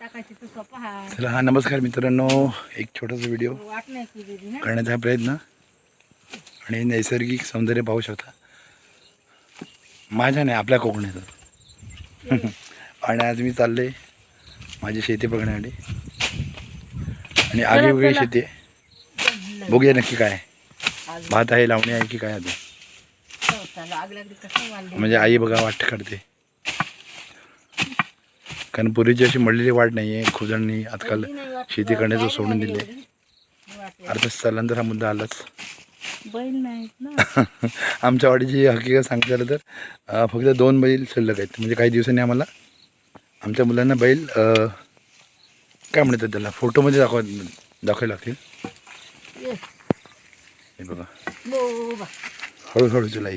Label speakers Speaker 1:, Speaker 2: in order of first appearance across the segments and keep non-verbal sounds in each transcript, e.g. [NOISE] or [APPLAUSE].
Speaker 1: हा
Speaker 2: चला हा नमस्कार मित्रांनो. एक छोटासा व्हिडिओ
Speaker 1: ना.
Speaker 2: करण्याचा हा प्रयत्न. आणि नैसर्गिक सौंदर्य पाहू शकता. माझ्या नाही आपल्या कोकणाचं. [LAUGHS] आणि आज मी चालले माझी शेती बघण्यासाठी. आणि आगी वेगळी शेती आहे. बघूया नक्की काय भात आहे लावणी आहे की काय आता.
Speaker 1: वाढले
Speaker 2: म्हणजे आई बघा वाट काढते. कारण पूर्वीची अशी मडलेली वाट नाही आहे खुजणनी आजकाल शेती करण्याचं सोडून दिले. अर्थात स्थलांतर हा मुद्दा आलाच.
Speaker 1: बैल नाहीत ना. [LAUGHS]
Speaker 2: आमच्या वाडीची हकीकत सांगता झालं तर फक्त दोन बैल शिल्लक आहेत. म्हणजे काही दिवसांनी आम्हाला आमच्या मुलांना बैल काय म्हणतात त्याला? फोटोमध्ये दाखव दाखवावे लागतील. हे बघा. हळूहळू
Speaker 1: चला.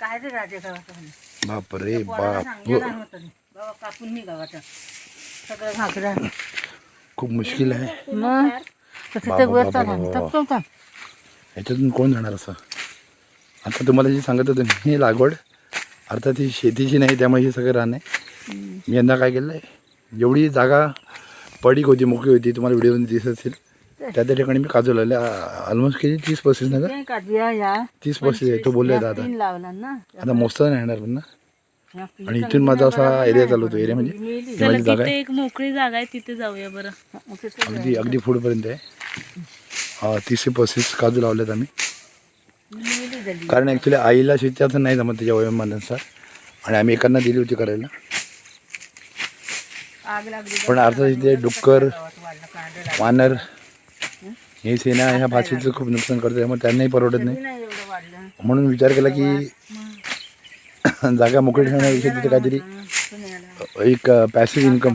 Speaker 1: काय रे राजे.
Speaker 2: बाप. रे बाप.
Speaker 1: बाबा कापून सगळं घागरा
Speaker 2: खूप मुश्किल आहे.
Speaker 1: मग? वर
Speaker 2: ह्याच्यातून कोण जाणार असं? आता तुम्हाला जे सांगत होतो मी, ही लागवड अर्थात ही शेतीची नाही त्यामुळे हे सगळं रान आहे. मी यंदा काय केलं आहे जेवढी जागा पडीक होती मोकळी होती तुम्हाला व्हिडिओमध्ये दिसत असेल. त्या त्या ठिकाणी मी काजू लावले. ऑलमोस्ट किती? तीस पस्तीस ना का तीस पस्तीस आहे. तो बोलले
Speaker 1: या
Speaker 2: आता
Speaker 1: तीन लावला ना.
Speaker 2: आता मोजता नाही येणार पण ना? आणि इथून माझा असा एरिया चालू होतो. एरिया म्हणजे माझी जागा आहे.
Speaker 3: एक मोकळी जागा आहे. तिथे जाऊया बरं.
Speaker 2: अगदी अगदी पुढपर्यंत आहे. हा, तीस ते पस्तीस काजू लावलेत आम्ही. कारण ॲक्च्युली आईला शेतीचं नाही जमत त्याच्या वयोमानानुसार. आणि आम्ही एकांना दिली होती करायला.
Speaker 1: आग लागली.
Speaker 2: पण अर्थात इथे डुक्कर वानर हे सेना ह्या भाषेचं खूप नुकसान करते त्यामुळे त्यांनाही परवडत नाही. म्हणून विचार केला की [COUGHS] जागा मोकळी ठेवण्यापेक्षा तिथे काहीतरी एक पॅसिव्ह इन्कम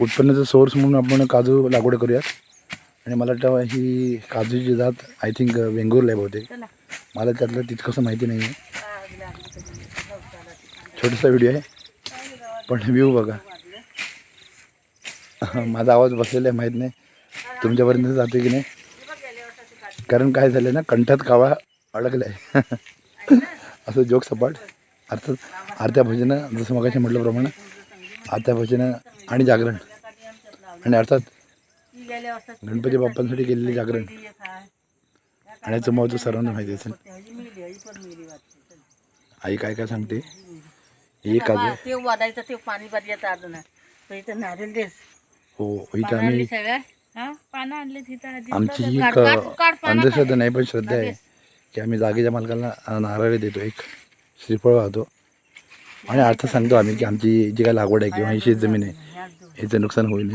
Speaker 2: उत्पन्नाचा सोर्स म्हणून आपण काजू लागवड करूयात. आणि मला वाटतं ही काजूची जात आय थिंक वेंगुर्ला आहे बहुतेक. मला त्यातलं तितकंसं माहिती नाही आहे.
Speaker 1: गवताला ती.
Speaker 2: छोटासा व्हिडिओ आहे. पण व्ह्यू बघा. [LAUGHS] माझा आवाज बसलेला आहे माहीत नाही. तुमच्यापर्यंत जातो की नाही? कारण काय झालं ना कंठात कावळा अडकला आहे [LAUGHS] असं जोक सपाट. अर्थात आरत्या भजनं जसं मगाशी म्हटल्याप्रमाणे आरत्या भजनं आणि जागरण. आणि अर्थात गणपती बाप्पांसाठी केलेले जागरण.
Speaker 1: एक.
Speaker 2: आणि याचं महत्त्व सर्वांना माहिती असेल.
Speaker 1: आई
Speaker 2: काय काय सांगते? हे काजू
Speaker 1: हा, ते वाढायचं ते पाणी अजून नारळ देस.
Speaker 2: हो इथं आम्ही
Speaker 3: हा?
Speaker 2: आमची ही अंधश्रद्धा नाही पण श्रद्धा आहे. की आम्ही जागेच्या मालकाला नारळ देतो एक श्रीफळ वाहतो. आणि अर्थ सांगतो आम्ही की आमची जी काय लागवड आहे किंवा ही शेत जमीन आहे. याचं नुकसान होईल.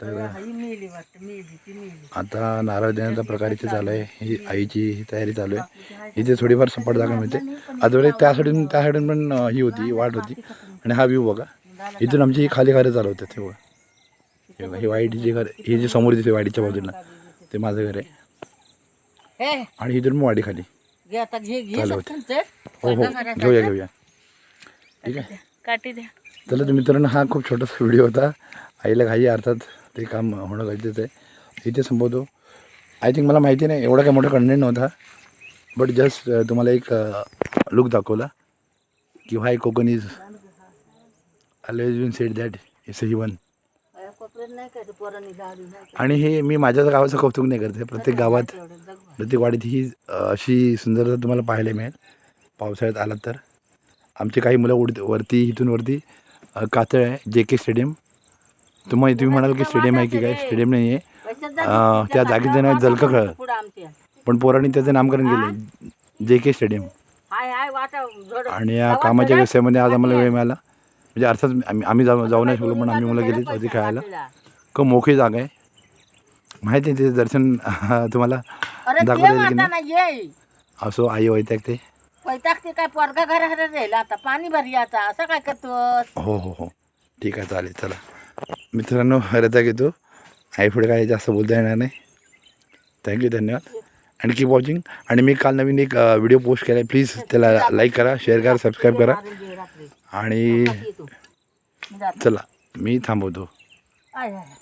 Speaker 2: तर आता नारळ देण्याचा प्रकार इथे चालू आहे. ही आईची तयारी चालू आहे. इथे थोडीफार सपाट जागा मिळते. अदवरे त्या साईडून त्या साईडून पण ही होती वाट होती. आणि हा व्ह्यू बघा. इथून आमची ही खाली घरं चालू तेव्हा हे हे वाईटची घर हे जे समोर दिसते वाडीच्या बाजूला ते माझं घर आहे.
Speaker 1: हे.
Speaker 2: आणि इथून मग वाडी खाली. हो हो. घेऊया घेऊया. ठीक आहे?
Speaker 3: द्या.
Speaker 2: चला तर मित्रांनो हा खूप छोटासा व्हिडिओ होता. आईला घाई अर्थात ते काम होणं गरजेचं आहे. इथे संपवतो. आय थिंक मला माहिती नाही एवढा काही मोठा कंटेंट नव्हता. बट जस्ट तुम्हाला एक लुक दाखवला. की why Konkan is always been said that is he one आणि हे मी माझ्याच गावाचं कौतुक नाही करते प्रत्येक गावात. प्रत्येक वाडीत ही अशी सुंदरता तुम्हाला पाहायला मिळेल. पावसाळ्यात आलात तर. आमची काही मुलं उड वरती इथून वरती कातळ आहे जे के स्टेडियम. तुम्हाला तुम्ही म्हणाल की स्टेडियम आहे की काय? स्टेडियम नाही आहे. त्या जागेचं नाव
Speaker 1: पुढं आमच्या
Speaker 2: पण पोरांनी त्याचं नामकरण केलं जे के स्टेडियम. आणि या कामाच्या व्यवसायामध्ये आज आम्हाला वेळ मिळाला. म्हणजे अर्थात आम्ही आम्ही जाऊ जाऊ नाही शकलो पण आम्ही मुलं गेली होती खेळायला. क मोकळी जागा आहे. माहिती आहे तिथे दर्शन तुम्हाला की नाही?
Speaker 1: ये
Speaker 2: असो आई वैताग ते.
Speaker 1: पैताक ते काय पोरगा घरा घरा राहील आता. पाणी भरी आता. असं काय करतो
Speaker 2: हो हो हो. ठीक आहे चालेल चला. मित्रांनो रजा घेतो. आई पुढे काय जास्त बोलता येणार नाही. थँक्यू धन्यवाद. आणि कीप वॉचिंग आणि मी काल नवीन एक व्हिडिओ पोस्ट केला आहे प्लीज त्याला लाईक करा शेअर करा सबस्क्राईब करा. आणि चला मी थांबवतो.